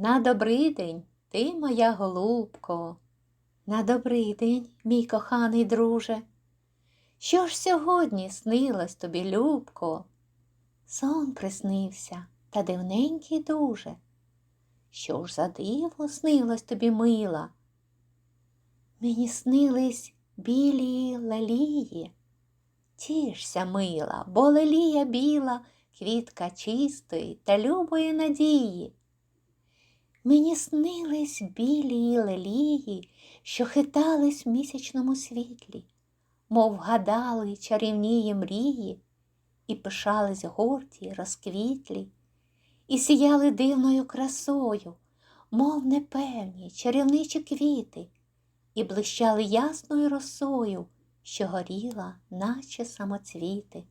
На добрий день, ти моя голубко. На добрий день, мій коханий друже. Що ж сьогодні снилось тобі, любко? Сон приснився та дивненький дуже. Що ж за диво снилось тобі мила? Мені снились білі лелії. Тішся, мила, бо лелія біла, квітка чистої та любої надії. Мені снились білі лелії, що хитались в місячному світлі, мов гадали чарівнії мрії, і пишались горді, розквітлі, і сіяли дивною красою, мов непевні чарівничі квіти, і блищали ясною росою, що горіла, наче самоцвіти.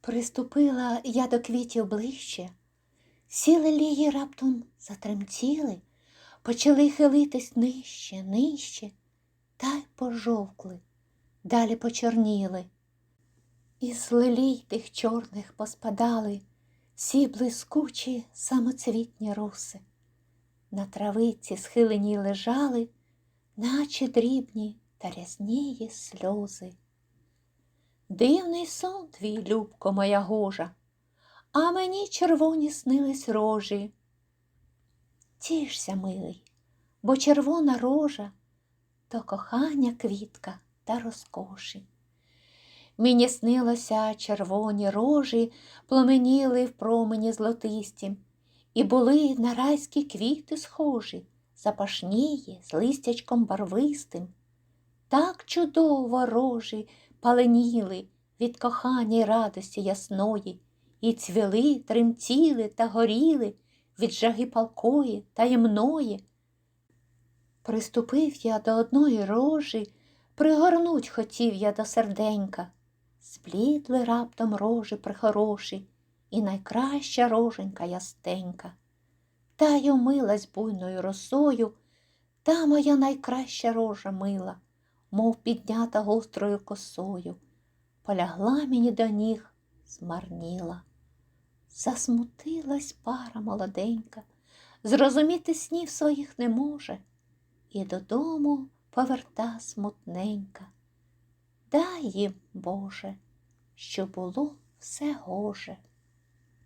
Приступила я до квітів ближче, всі лелії раптом затремтіли, почали хилитись нижче, нижче, та й пожовкли, далі почорніли. Із лелій тих чорних поспадали всі блискучі самоцвітні руси. На травиці схилені лежали, наче дрібні та рязнії сльози. Дивний сон твій, любко моя гожа, а мені червоні снились рожі. Тішся, милий, бо червона рожа то кохання квітка та розкоші. Мені снилося червоні рожі, пламеніли в промені злотисті, і були на райські квіти схожі, запашніє з листячком барвистим. Так чудово рожі паленіли від кохання й радості ясної, і цвіли, тремтіли та горіли від жаги палкої таємної. Приступив я до одної рожі, пригорнуть хотів я до серденька. Сплідли раптом рожі прихороші, і найкраща роженька ястенька. Та й умилась буйною росою, та моя найкраща рожа мила, мов піднята гострою косою, полягла мені до ніг, змарніла. Засмутилась пара молоденька, зрозуміти снів своїх не може, і додому поверта смутненька. Дай їм, Боже, що було все гоже.